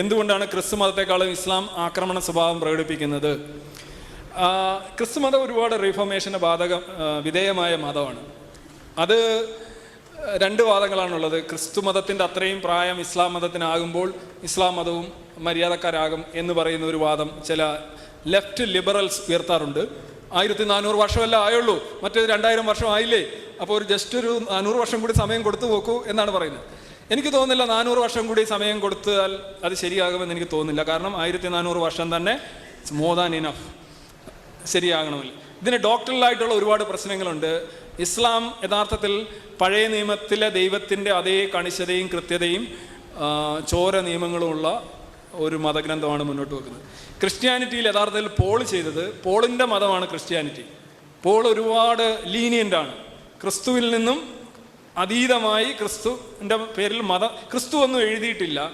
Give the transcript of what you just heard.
എന്തുകൊണ്ടാണ് ക്രിസ്തു മതത്തെക്കാളും ഇസ്ലാം ആക്രമണ സ്വഭാവം പ്രകടിപ്പിക്കുന്നത്? ക്രിസ്തു മതം ഒരുപാട് റീഫോർമേഷന് ബാധക വിധേയമായ മതമാണ്. അത് രണ്ട് വാദങ്ങളാണുള്ളത്. ക്രിസ്തു മതത്തിന്റെ അത്രയും പ്രായം ഇസ്ലാം മതത്തിനാകുമ്പോൾ ഇസ്ലാം മതവും മര്യാദക്കാരാകും എന്ന് പറയുന്ന ഒരു വാദം ചില ലെഫ്റ്റ് ലിബറൽസ് ഉയർത്താറുണ്ട്. ആയിരത്തി നാനൂറ് വർഷമല്ല ആയുള്ളൂ? മറ്റേത് രണ്ടായിരം വർഷം ആയില്ലേ? അപ്പോൾ ഒരു ജസ്റ്റ് ഒരു നാനൂറ് വർഷം കൂടി സമയം കൊടുത്തു നോക്കൂ എന്നാണ് പറയുന്നത്. എനിക്ക് തോന്നുന്നില്ല നാനൂറ് വർഷം കൂടി സമയം കൊടുത്താൽ അത് ശരിയാകുമെന്ന് എനിക്ക് തോന്നുന്നില്ല. കാരണം ആയിരത്തി നാനൂറ് വർഷം തന്നെ മോർ ദാൻ ഇനഫ് ശരിയാകണമല്ലോ ഇതിന് ഡോക്ടറിലായിട്ടുള്ള ഒരുപാട് പ്രശ്നങ്ങളുണ്ട്. ഇസ്ലാം യഥാർത്ഥത്തിൽ പഴയ നിയമത്തിലെ ദൈവത്തിന്റെ അതേ കണിശതയും കൃത്യതയും ചോര നിയമങ്ങളുമുള്ള ഒരു മതഗ്രന്ഥമാണ് മുന്നോട്ട് വെക്കുന്നത്. ക്രിസ്ത്യാനിറ്റിയിൽ യഥാർത്ഥത്തിൽ പോൾ ചെയ്തത് പോളിന്റെ മതമാണ് ക്രിസ്ത്യാനിറ്റി. പോൾ ഒരുപാട് ലീനിയന്റാണ് ക്രിസ്തുവിൽ നിന്നും അതീതമായി ക്രിസ്തുവിന്റെ പേരിൽ മത ക്രിസ്തു ഒന്നും എഴുതിയിട്ടില്ല.